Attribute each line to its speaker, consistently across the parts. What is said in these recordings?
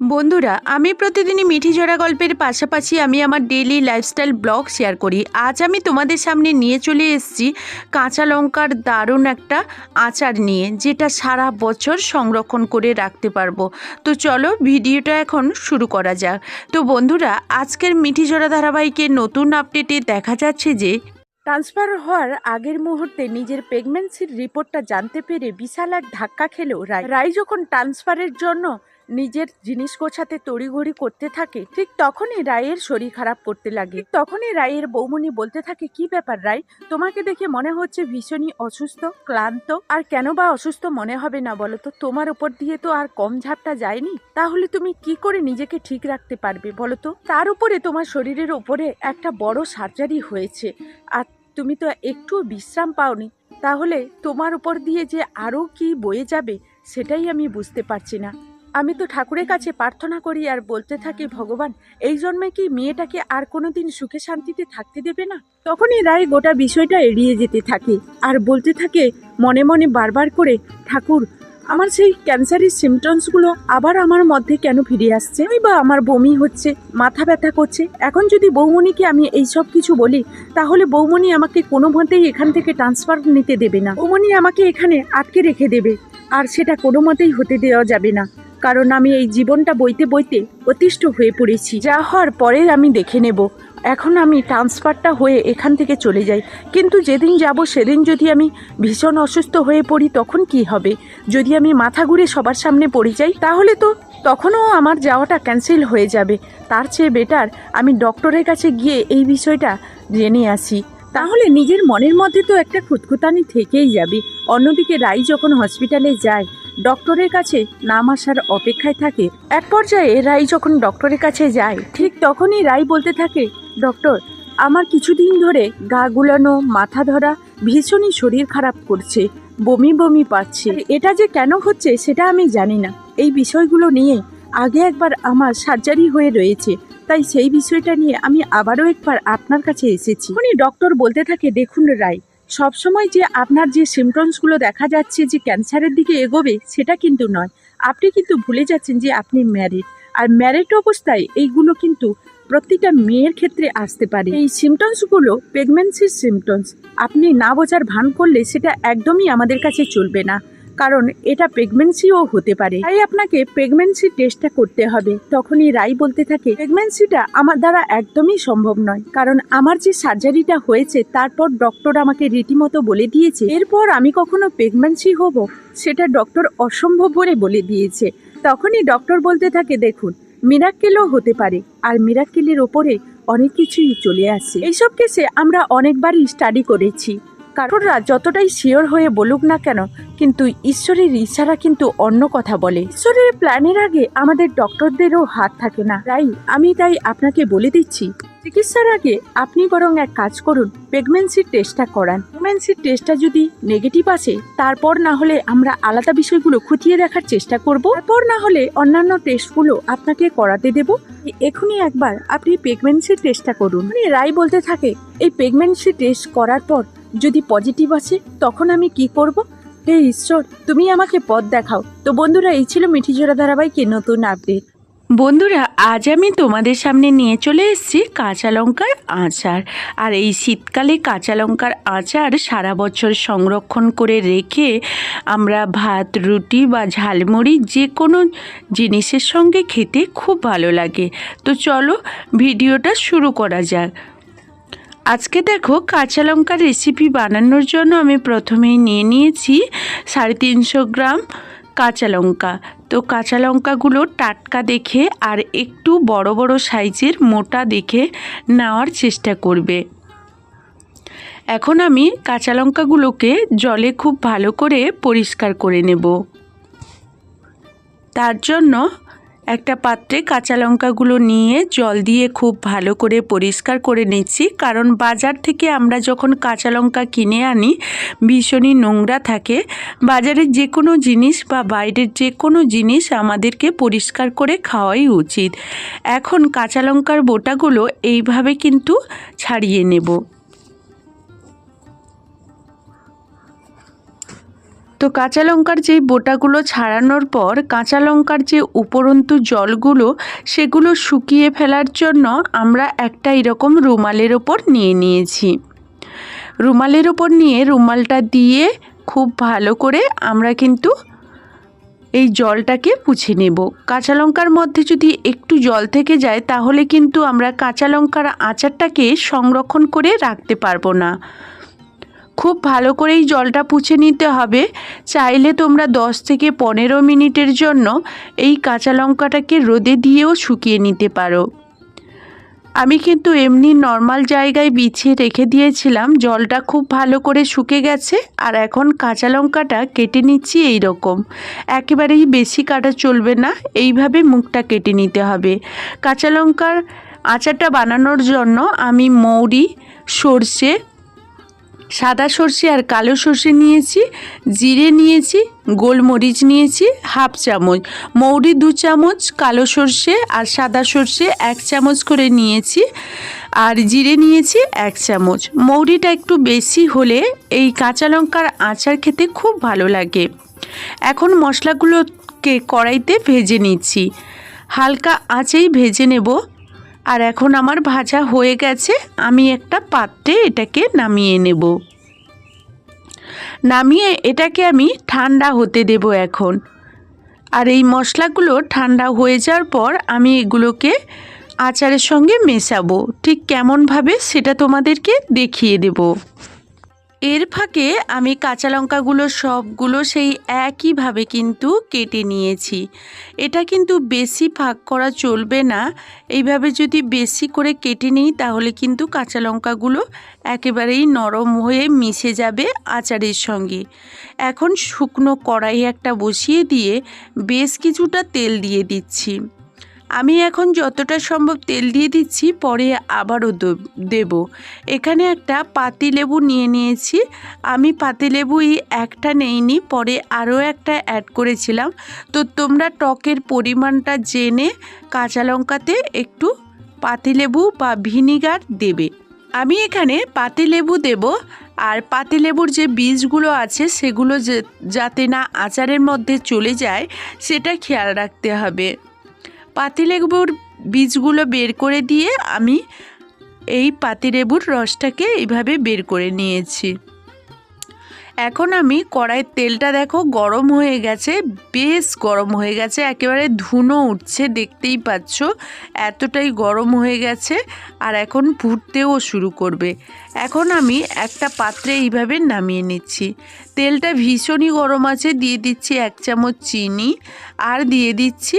Speaker 1: বন্ধুরা, আমি প্রতিদিনই মিঠি জোড়া গল্পের পাশাপাশি আমি আমার ডেইলি লাইফস্টাইল ব্লগ শেয়ার করি। আজ আমি তোমাদের সামনে নিয়ে চলে এসেছি কাঁচা লঙ্কার দারুণ একটা আচার নিয়ে, যেটা সারা বছর সংরক্ষণ করে রাখতে পারব। তো চলো ভিডিওটা এখন শুরু করা যাক। তো বন্ধুরা, আজকের মিঠি জোড়া ধারাবাহিকের নতুন আপডেটে দেখা যাচ্ছে যে ট্রান্সফার হওয়ার আগের মুহূর্তে নিজের প্রেগন্যান্সির রিপোর্টটা জানতে পেরে বিশাল এক ধাক্কা খেলেও রায় রায় যখন ট্রান্সফারের জন্য নিজের জিনিস গোছাতে তড়িঘড়ি করতে থাকে, ঠিক তখনই রায়ের শরীর খারাপ করতে লাগে। তখনই রায়ের বৌমনি বলতে থাকে, কি ব্যাপার রায়? তোমাকে দেখে মনে হচ্ছে ভীষণই অসুস্থ, ক্লান্ত। আর কেন বা অসুস্থ মনে হবে না বলো তো তোমার উপর দিয়ে তো আর কম ঝাপটা যায়নি। তাহলে তুমি কি করে নিজেকে ঠিক রাখতে পারবে বলো তো তার উপরে তোমার শরীরের উপরে একটা বড় সার্জারি হয়েছে। আর তুমি তো একটু বিশ্রাম পাওনি। তাহলে তোমার উপর দিয়ে যে আরও কি বয়ে যাবে, সেটাই আমি বুঝতে পারছি না। আমি তো ঠাকুরের কাছে প্রার্থনা করি আর বলতে থাকি, ভগবান, এই জন্মে কি মেয়েটাকে আর কোনোদিন সুখে শান্তিতে থাকতে দেবে না? তখনই রায় গোটা বিষয়টা এড়িয়ে যেতে থাকে। আর বলতে থাকে, মনে মনে বারবার করে, ঠাকুর, আমার সেই ক্যান্সারের সিমটমসগুলো আবার আমার মধ্যে কেন ফিরে আসছে? বা আমার বমি হচ্ছে, মাথা ব্যথা করছে। এখন যদি বৌমণিকে আমি এই সব কিছু বলি, তাহলে বৌমণি আমাকে কোনো মতেই এখান থেকে ট্রান্সফার নিতে দেবে না। বৌমণি আমাকে এখানে আটকে রেখে দেবে, আর সেটা কোনো মতেই হতে দেওয়া যাবে না। কারণ আমি এই জীবনটা বইতে বইতে অতিষ্ঠ হয়ে পড়েছি। যা হওয়ার পরে আমি দেখে নেব। এখন আমি ট্রান্সফারটা হয়ে এখান থেকে চলে যাই। কিন্তু যেদিন যাব, সেদিন যদি আমি ভীষণ অসুস্থ হয়ে পড়ি, তখন কি হবে? যদি আমি মাথা ঘুরে সবার সামনে পড়ে যাই, তাহলে তো তখনও আমার যাওয়াটা ক্যান্সেল হয়ে যাবে। তার চেয়ে বেটার আমি ডক্টরের কাছে গিয়ে এই বিষয়টা জেনে আসি। তাহলে নিজের মনের মধ্যে তো একটা খুঁতখুতানি থেকেই যাবে। অন্যদিকে রাই যখন হসপিটালে যায় ডক্টরের কাছে নাম আসার অপেক্ষায় থাকে। এক পর্যায়ে রাই যখন ডক্টরের কাছে যায়, ঠিক তখনই রাই বলতে থাকে, ডক্টর, আমার কিছুদিন ধরে গা গুলানো, মাথা ধরা, ভীষণই শরীর খারাপ করছে, বমি বমি পাচ্ছে। এটা যে কেন হচ্ছে সেটা আমি জানি না। এই বিষয়গুলো নিয়ে আগে একবার আমার সার্জারি হয়ে রয়েছে, তাই সেই বিষয়টা নিয়ে আমি আবারও একবার আপনার কাছে এসেছি। উনি ডক্টর বলতে থাকে, দেখুন রায় সবসময় যে আপনার যে সিমটমসগুলো দেখা যাচ্ছে যে ক্যান্সারের দিকে এগোবে, সেটা কিন্তু নয়। আপনি কিন্তু ভুলে যাচ্ছেন যে আপনি ম্যারিড আর ম্যারিড অবস্থায় এইগুলো কিন্তু প্রত্যেকটা মেয়ের ক্ষেত্রে আসতে পারে। এই সিমটমসগুলো প্রেগনেন্সির সিমটমস আপনি না বোঝার ভান করলে সেটা একদমই আমাদের কাছে চলবে না। কারণ এটা প্রেগনেন্সিও হতে পারে। তাই আপনাকে প্রেগনেন্সি টেস্টটা করতে হবে। তখনই রাই বলতে থাকে প্রেগনেন্সিটা আমার দ্বারা একদমই সম্ভব নয়। কারণ আমার যে সার্জারিটা হয়েছে, তারপর ডক্টর আমাকে রীতিমতো বলে দিয়েছে, এরপর আমি কখনো প্রেগনেন্সি হব? সেটা ডক্টর অসম্ভব বলে বলে দিয়েছে। তখনই ডক্টর বলতে থাকে, দেখুন মিরাক্কেলও হতে পারে, আর মিরাক্কেলের ওপরে অনেক কিছুই চলে আসে। এইসব কেসে আমরা অনেকবারই স্টাডি করেছি। কারণরা যতটাই শিওর হয়ে বলুক না কেন, কিন্তু ঈশ্বরের ইচ্ছারা কিন্তু অন্য কথা বলে। ঈশ্বরের প্ল্যানের আগে আমাদের ডক্টরদেরও হাত থাকে না। তাই আমি তাই আপনাকে বলে দিচ্ছি, চিকিৎসার আগে আপনি বরং এক কাজ করুন প্রেগনেন্সির টেস্টটা করান। প্রেগনেন্সির টেস্টটা যদি নেগেটিভ আসে, তারপর না হলে আমরা আলাদা বিষয়গুলো খুঁটিয়ে দেখার চেষ্টা করব। তারপর না হলে অন্যান্য টেস্টগুলো আপনাকে করাতে দেব। এখনই একবার আপনি প্রেগনেন্সির টেস্টটা করুন। মানে রায় বলতে থাকে, এই প্রেগনেন্সি টেস্ট করার পর যদি পজিটিভ আসে তখন আমি কি করব? হে ঈশ্বর, তুমি আমাকে পথ দেখাও। তো বন্ধুরা, এই ছিল মিঠি জোড়া ধারাবাহিকের নতুন আপডেট বন্ধুরা, আজ আমি তোমাদের সামনে নিয়ে চলে এসেছি কাঁচা লঙ্কার আচার। আর এই শীতকালে কাঁচা লঙ্কার আচার সারা বছর সংরক্ষণ করে রেখে আমরা ভাত, রুটি বা ঝালমুড়ি যে কোনো জিনিসের সঙ্গে খেতে খুব ভালো লাগে। তো চলো, ভিডিওটা শুরু করা যাক। আজকে দেখো কাঁচা লঙ্কার রেসিপি বানানোর জন্য আমি প্রথমেই নিয়ে নিয়েছি সাড়ে তিনশো গ্রাম কাঁচা লঙ্কা। তো কাঁচা লঙ্কাগুলো টাটকা দেখে আর একটু বড় বড় সাইজের মোটা দেখে নেওয়ার চেষ্টা করবে। এখন আমি কাঁচা লঙ্কাগুলোকে জলে খুব ভালো করে পরিষ্কার করে নেব। তার জন্য একটা পাত্রে কাঁচা লঙ্কাগুলো নিয়ে জল দিয়ে খুব ভালো করে পরিষ্কার করে নিচ্ছি। কারণ বাজার থেকে আমরা যখন কাঁচা লঙ্কা কিনে আনি, ভীষণই নোংরা থাকে। বাজারের যে কোনো জিনিস বা বাইরের যে কোনো জিনিস আমাদেরকে পরিষ্কার করে খাওয়াই উচিত। এখন কাঁচা লঙ্কার বোটাগুলো এইভাবে কিন্তু ছাড়িয়ে নেব।
Speaker 2: তো কাঁচা লঙ্কার যে বোটাগুলো ছাড়ানোর পর কাঁচা লঙ্কার যে উপরন্তু জলগুলো, সেগুলো শুকিয়ে ফেলার জন্য আমরা একটা এরকম রুমালের ওপর নিয়ে নিয়েছি। রুমালের ওপর নিয়ে রুমালটা দিয়ে খুব ভালো করে আমরা কিন্তু এই জলটাকে পুছে নেব। কাঁচা লঙ্কার মধ্যে যদি একটু জল থেকে যায়, তাহলে কিন্তু আমরা কাঁচা লঙ্কার আচারটাকে সংরক্ষণ করে রাখতে পারব না। খুব ভালো করে এই জলটা পুছে নিতে হবে। চাইলে তোমরা দশ থেকে পনেরো মিনিটের জন্য এই কাঁচা লঙ্কাটাকে রোদে দিয়েও শুকিয়ে নিতে পারো। আমি কিন্তু এমনি নর্মাল জায়গায় বিছিয়ে রেখে দিয়েছিলাম, জলটা খুব ভালো করে শুকে গেছে, আর এখন কাঁচা লঙ্কাটা কেটে নিচ্ছি এই রকম একেবারেই বেশি কাটা চলবে না, এইভাবে মুখটা কেটে নিতে হবে। কাঁচা লঙ্কার আচারটা বানানোর জন্য আমি মৌরি, সর্ষে সাদা সর্ষে আর কালো সর্ষে নিয়েছি, জিরে নিয়েছি, গোলমরিচ নিয়েছি, হাফ চামচ। মৌরি দু চামচ, কালো সর্ষে আর সাদা সর্ষে এক চামচ করে নিয়েছি, আর জিরে নিয়েছি এক চামচ। মৌরিটা একটু বেশি হলে এই কাঁচা লঙ্কার আচার খেতে খুব ভালো লাগে। এখন মশলাগুলোকে কড়াইতে ভেজে নিচ্ছি। হালকা আঁচেই ভেজে নেব। আর এখন আমার ভাজা হয়ে গেছে, আমি একটা পাত্রে এটাকে নামিয়ে নেব। নামিয়ে এটাকে আমি ঠান্ডা হতে দেব এখন। আর এই মশলাগুলো ঠান্ডা হয়ে যাওয়ার পর আমি এগুলোকে আচারের সঙ্গে মেশাবো। ঠিক কেমনভাবে সেটা তোমাদেরকে দেখিয়ে দেবো। এর ফাঁকে আমি কাঁচা লঙ্কাগুলো সবগুলো সেই একইভাবে কিন্তু কেটে নিয়েছি। এটা কিন্তু বেশি ফাঁক করা চলবে না। এইভাবে যদি বেশি করে কেটে নিই, তাহলে কিন্তু কাঁচা লঙ্কাগুলো একেবারেই নরম হয়ে মিশে যাবে আচারের সঙ্গে। এখন শুকনো কড়াই একটা বসিয়ে দিয়ে বেশ কিছুটা তেল দিয়ে দিচ্ছি। আমি এখন যতটা সম্ভব তেল দিয়ে দিচ্ছি, পরে আবারও দেব। এখানে একটা পাতিলেবু নিয়ে নিয়েছি। আমি পাতিলেবুই একটা নেইনি, পরে আরও একটা অ্যাড করেছিলাম। তো তোমরা টকের পরিমাণটা জেনে কাঁচা লঙ্কাতে একটু পাতিলেবু বা ভিনিগার দেবে। আমি এখানে পাতিলেবু দেব, আর পাতিলেবুর যে বীজগুলো আছে, সেগুলো যাতে না আচারের মধ্যে চলে যায়, সেটা খেয়াল রাখতে হবে। পাতিলেবুর বীজগুলো বের করে দিয়ে আমি এই পাতিলেবুর রসটাকে এইভাবে বের করে নিয়েছি। এখন আমি কড়াইয়ের তেলটা দেখো গরম হয়ে গেছে, বেশ গরম হয়ে গেছে, একেবারে ধুনো উঠছে, দেখতেই পাচ্ছ এতটাই গরম হয়ে গেছে আর এখন ফুটতেও শুরু করবে। এখন আমি একটা পাত্রে এইভাবে নামিয়ে নিচ্ছি। তেলটা ভীষণই গরম আছে, দিয়ে দিচ্ছি এক চামচ চিনি আর দিয়ে দিচ্ছি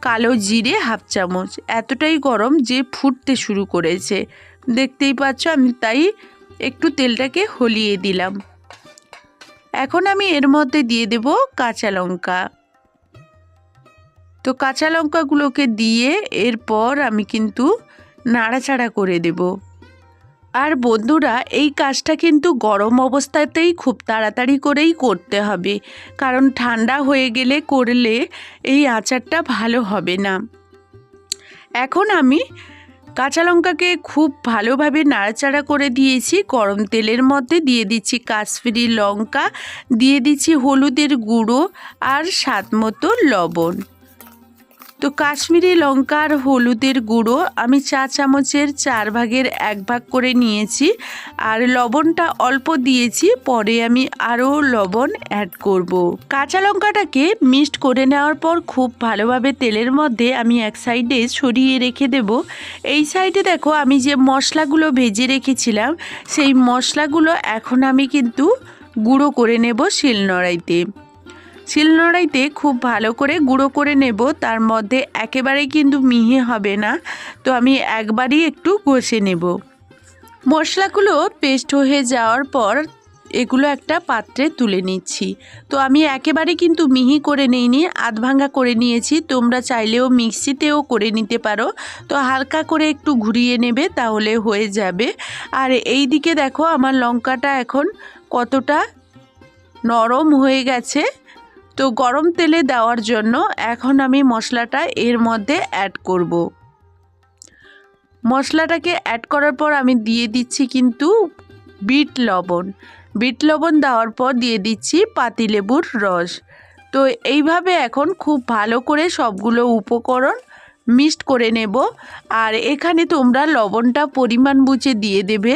Speaker 2: কালো জিরে হাফ চামচ। এতটাই গরম যে ফুটতে শুরু করেছে। দেখতেই পাচ্ছ, আমি তাই একটু তেলটাকে হলিয়ে দিলাম। এখন আমি এর মধ্যে দিয়ে দেব কাঁচা লঙ্কা। তো কাঁচা লঙ্কাগুলোকে দিয়ে এরপর আমি কিন্তু নাড়াচাড়া করে দেবো। আর বন্ধুরা, এই কাজটা কিন্তু গরম অবস্থাতেই খুব তাড়াতাড়ি করেই করতে হবে। কারণ ঠান্ডা হয়ে গেলে করলে এই আচারটা ভালো হবে না। এখন আমি কাঁচা লঙ্কাকে খুব ভালোভাবে নাড়াচাড়া করে দিয়েছি। গরম তেলের মধ্যে দিয়ে দিচ্ছি কাশ্মীরি লঙ্কা, দিয়ে দিচ্ছি হলুদের গুঁড়ো আর স্বাদ মতো লবণ। তো কাশ্মীরি লঙ্কা আর হলুদের গুঁড়ো আমি চা চামচের চার ভাগের এক ভাগ করে নিয়েছি আর লবণটা অল্প দিয়েছি, পরে আমি আরও লবণ অ্যাড করব। কাঁচা লঙ্কাটাকে মিক্সড করে নেওয়ার পর খুব ভালোভাবে তেলের মধ্যে আমি এক সাইডে ছড়িয়ে রেখে দেব এই সাইডে দেখো আমি যে মশলাগুলো ভেজে রেখেছিলাম, সেই মশলাগুলো এখন আমি কিন্তু গুঁড়ো করে নেব শিলনোড়াইতে শিলনোড়াইতে খুব ভালো করে গুঁড়ো করে নেব, তার মধ্যে একেবারেই কিন্তু মিহি হবে না। তো আমি একবারই একটু ঘষে নেব। মশলাগুলো পেস্ট হয়ে যাওয়ার পর এগুলো একটা পাত্রে তুলে নিচ্ছি। তো আমি একেবারে কিন্তু মিহি করে নিইনি, আধ ভাঙ্গা করে নিয়েছি। তোমরা চাইলেও মিক্সিতেও করে নিতে পারো। তো হালকা করে একটু ঘুরিয়ে নেবে, তাহলে হয়ে যাবে। আর এই দিকে দেখো, আমার লঙ্কাটা এখন কতটা নরম হয়ে গেছে। তো গরম তেলে দেওয়ার জন্য এখন আমি মশলাটা এর মধ্যে অ্যাড করব। মশলাটাকে অ্যাড করার পর আমি দিয়ে দিচ্ছি কিন্তু বিট লবণ। বিট লবণ দেওয়ার পর দিয়ে দিচ্ছি পাতিলেবুর রস। তো এইভাবে এখন খুব ভালো করে সবগুলো উপকরণ মিক্সড করে নেব। আর এখানে তোমরা লবণটা পরিমাণ বুঝে দিয়ে দেবে।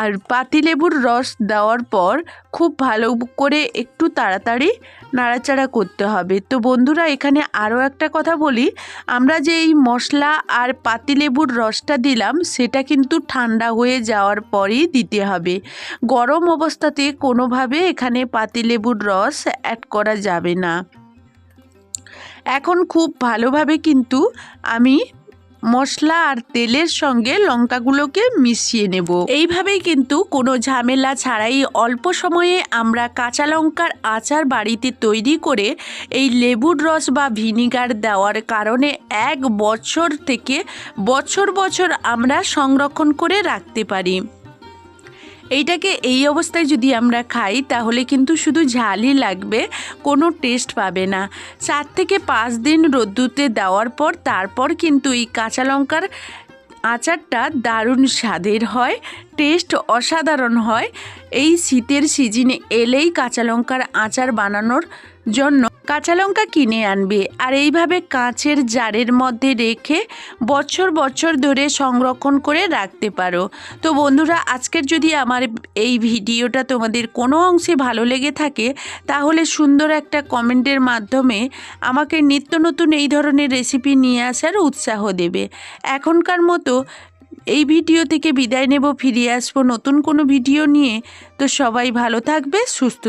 Speaker 2: আর পাতিলেবুর রস দেওয়ার পর খুব ভালো করে একটু তাড়াতাড়ি নাড়াচাড়া করতে হবে। তো বন্ধুরা, এখানে আরও একটা কথা বলি। আমরা যে এই মশলা আর পাতিলেবুর রসটা দিলাম, সেটা কিন্তু ঠান্ডা হয়ে যাওয়ার পরেই দিতে হবে। গরম অবস্থাতে কোনোভাবে এখানে পাতিলেবুর রস অ্যাড করা যাবে না। এখন খুব ভালোভাবে কিন্তু আমি মশলা আর তেলের সঙ্গে লঙ্কাগুলোকে মিশিয়ে নেব। এইভাবেই কিন্তু কোনো ঝামেলা ছাড়াই অল্প সময়ে আমরা কাঁচা লঙ্কার আচার বাড়িতে তৈরি করে এই লেবুর রস বা ভিনিগার দেওয়ার কারণে এক বছর থেকে বছর বছর আমরা সংরক্ষণ করে রাখতে পারি। এইটাকে এই অবস্থায় যদি আমরা খাই, তাহলে কিন্তু শুধু ঝালই লাগবে, কোনো টেস্ট পাবে না। চার থেকে পাঁচ দিন রোদ্দুতে দেওয়ার পর তারপর কিন্তু এই কাঁচা লঙ্কার আচারটা দারুণ স্বাদের হয় টেস্ট অসাধারণ হয়। এই শীতের সিজনে এলেই কাঁচা লঙ্কার আচার বানানোর জন্য কাঁচা লঙ্কা কিনে আনবে আর এইভাবে কাঁচের জারের মধ্যে রেখে বছর বছর ধরে সংরক্ষণ করে রাখতে পারো। তো বন্ধুরা, আজকের যদি আমার এই ভিডিওটা তোমাদের কোনো অংশে ভালো লেগে থাকে, তাহলে সুন্দর একটা কমেন্টের মাধ্যমে আমাকে নিত্য নতুন এই ধরনের রেসিপি নিয়ে আসার উৎসাহ দেবে। এখনকার মতো এই ভিডিও থেকে বিদায় নেব ফিরিয়ে আসব নতুন কোনো ভিডিও নিয়ে। তো সবাই ভালো থাকবে, সুস্থ